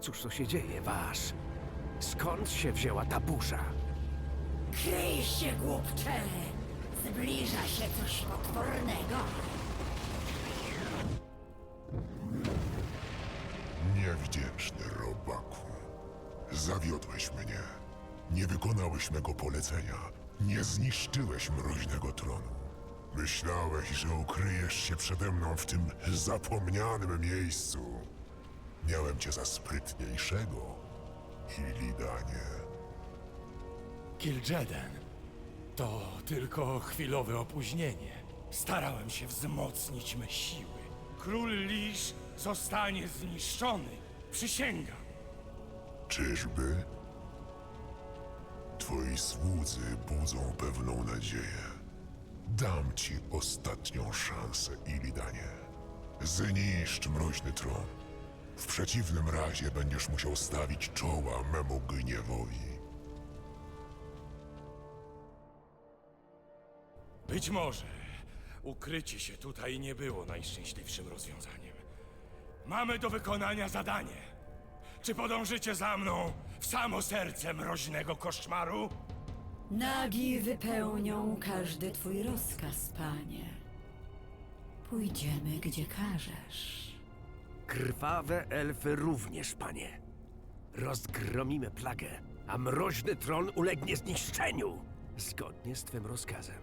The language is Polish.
Cóż to się dzieje, wasz? Skąd się wzięła ta burza? Kryj się, głupcze! Zbliża się coś potwornego. Niewdzięczny robaku. Zawiodłeś mnie. Nie wykonałeś mego polecenia. Nie zniszczyłeś mroźnego tronu. Myślałeś, że ukryjesz się przede mną w tym zapomnianym miejscu. Miałem cię za sprytniejszego, Ilidanie. Kil'jaeden, to tylko chwilowe opóźnienie. Starałem się wzmocnić me siły. Król Lisz zostanie zniszczony. Przysięgam. Czyżby? Twoi słudzy budzą pewną nadzieję. Dam ci ostatnią szansę, Ilidanie. Zniszcz mroźny tron. W przeciwnym razie będziesz musiał stawić czoła memu gniewowi. Być może ukrycie się tutaj nie było najszczęśliwszym rozwiązaniem. Mamy do wykonania zadanie. Czy podążycie za mną w samo serce mroźnego koszmaru? Nagi wypełnią każdy twój rozkaz, panie. Pójdziemy, gdzie każesz. Krwawe elfy również, panie. Rozgromimy plagę, a mroźny tron ulegnie zniszczeniu. Zgodnie z twym rozkazem.